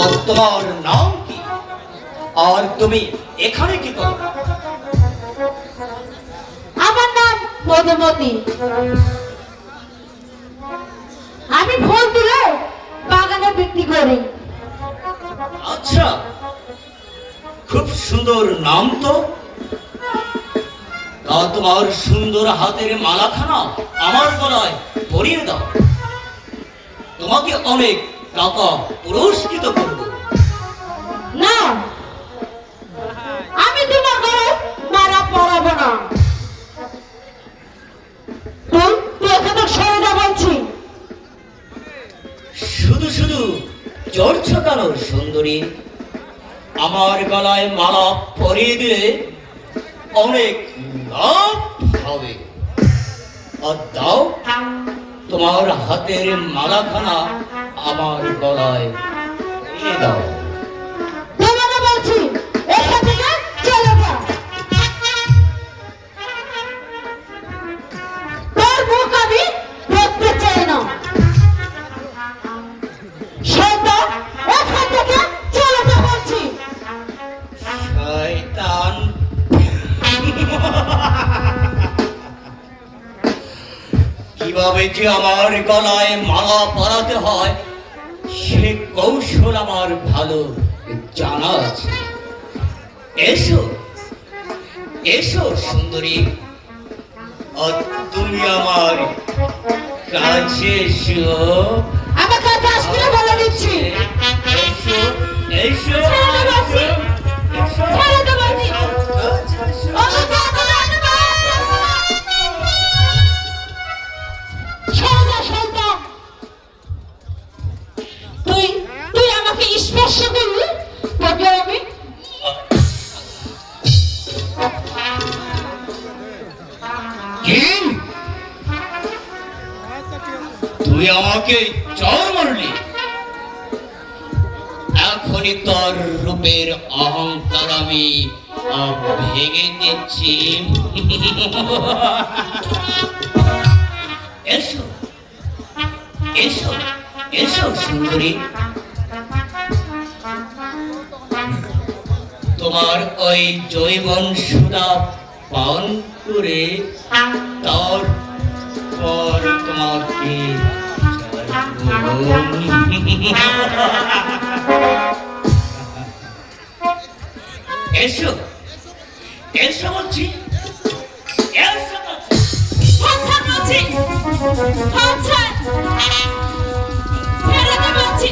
ও তোমার নাম কি? আর তুমি এখানে কি করো? আমার নাম মধুমতি। আমি ফুল তুলে বাগানে বিক্রি করি। আচ্ছা খুব সুন্দর নাম তো। তা তোমার সুন্দর হাতের মালাখানা আমার গলায় পরিয়ে দাও। তোমাকে অনেক পুরস্কৃত করব। না। আমি তোমার ঘরে মারা পড়াবো না। শুধু শুধু চড়ছ কেন সুন্দরী? আমার গলায় মালা পরিয়ে দিলে অনেক লাভ হবে। আর দাও তোমার হাতের মালাখানা আমার গলায় দাও কীভাবে যে আমার গলায় মালা পরাতে হয়, সে কৌশল আমার ভালো জানা আছে। এসো এসো সুন্দরী তুমি আমার কাছে এসো। আমাকে আসতে বলে দিচ্ছি। তুই আমাকে চর মারলি। এখনই তোর রূপের অহংকার আমি ভেঙে দিচ্ছি। এসো এসো এসো, সুন্দরী। তোমার ওই জৈবন সুতা পান করে তারপর তোমাকে এসো। এসো বলছি। এসো বলছি। আচ্ছা ছেড়ে বলছি।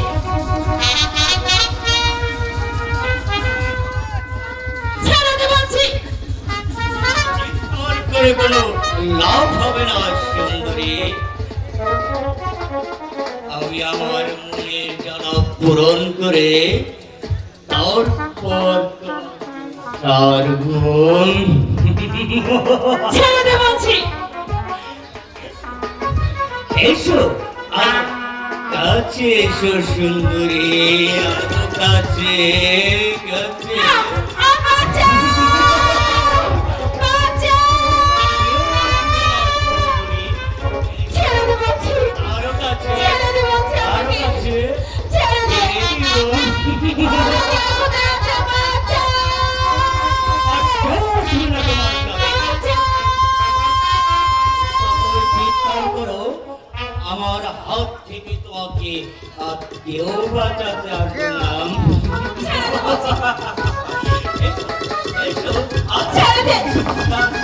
ছেড়ে দে বলছি। চিৎকার করে কোনো লাভ হবে না। আমি আমার মনের জ্বালা পূরণ করে তারপর তার গুণ। ছেড়ে এসো কাছে এসো সুন্দরী কাছে। হাত থেকে তোমাকে আর কেউ বাঁচাতে আসলাম আচ্ছা।